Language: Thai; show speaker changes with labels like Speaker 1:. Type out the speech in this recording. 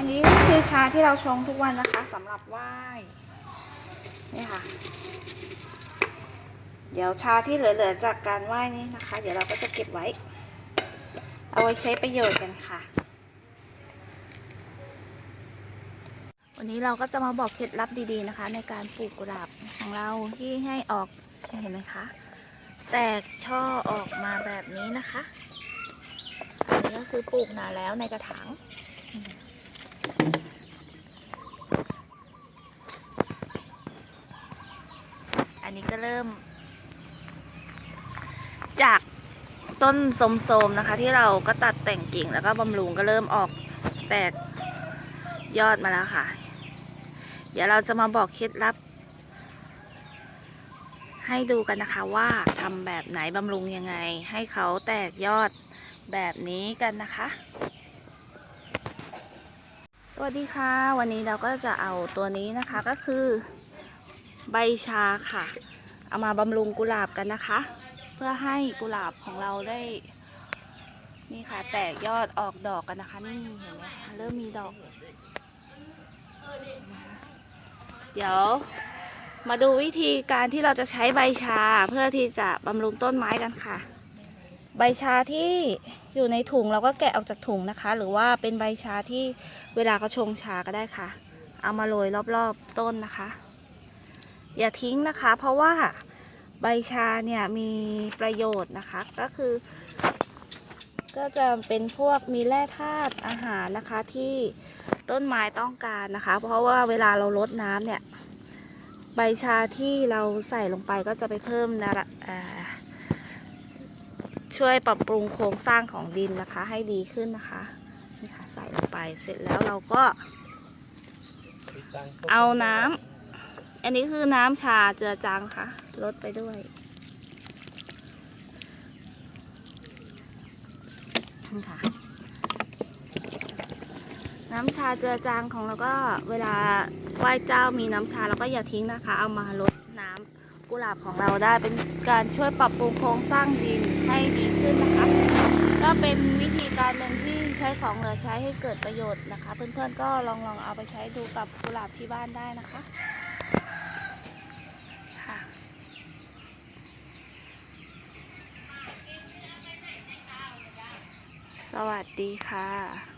Speaker 1: อันนี้ก็คือชาที่เราชงทุกวันนะคะสำหรับไหว้นี่ค่ะ เดี๋ยวชาที่เหลือๆจากการไหว้นี้นะคะ เดี๋ยวเราก็จะเก็บไว้ เอาไว้ใช้ประโยชน์กันค่ะ วันนี้เราก็จะมาบอกเคล็ดลับดีๆนะคะ ในการปลูกกุหลาบของเราที่ให้ออกเห็นไหมคะ แตกช่อออกมาแบบนี้นะคะ อันนี้ก็คือปลูกนานแล้วในกระถาง อันนี้ก็เริ่ม จากต้นสมโสมนะคะ ที่เราก็ตัดแต่งกิ่งแล้วก็บำรุงก็เริ่มออกแตกยอดมาแล้วค่ะ เดี๋ยวเราจะมาบอกเคล็ดลับ ให้ดูกันนะคะว่าทำแบบไหนบำรุงยังไง ให้เขาแตกยอดแบบนี้กันนะคะ วัสดีค่ะ วันนี้เราก็จะเอาตัวนี้นะคะก็คือใบชาค่ะ เอามาบำรุงกุหลาบกันนะคะ เพื่อให้กุหลาบของเราได้ นี่ค่ะ แตกยอดออกดอกกันนะคะ นี่เห็นไหมคะเริ่มมีดอก เดี๋ยวมาดูวิธีการที่เราจะใช้ใบชาเพื่อที่จะบำรุงต้นไม้กันค่ะ ใบชาที่อยู่ในถุงเราก็แกะออกจากถุงนะคะ หรือว่าเป็นใบชาที่เวลาเขาชงชาก็ได้ค่ะ เอามาโรยรอบๆต้นนะคะ อย่าทิ้งนะคะ เพราะว่าใบชาเนี่ยมีประโยชน์นะคะ ก็คือ ก็จะเป็นพวกมีแร่ธาตุอาหารนะคะที่ต้นไม้ต้องการนะคะ เพราะว่าเวลาเราลดน้ำเนี่ย ใบชาที่เราใส่ลงไปก็จะไปเพิ่มนะอ่า ช่วยปรับปรุงโครงสร้างของดินนะคะ ให้ดีขึ้นนะคะนี่ค่ะใส่ลงไปเสร็จแล้วเราก็ เอาน้ำอันนี้คือน้ำชาเจือจางค่ะลดไปด้วยนี่ค่ะน้ำชาเจือจางของเราก็เวลาไหว้เจ้ามีน้ำชาเราก็อย่าทิ้งนะคะ เอามาลด กุหลาบของเราได้ เป็นการช่วยปรับปรุงโครงสร้างดินให้ดีขึ้นนะคะก็เป็นวิธีการหนึ่งที่ใช้ของเหลือใช้ให้เกิดประโยชน์นะคะ เพื่อนๆก็ลองลองเอาไปใช้ดูกับกุหลาบที่บ้านได้นะคะค่ะสวัสดีค่ะ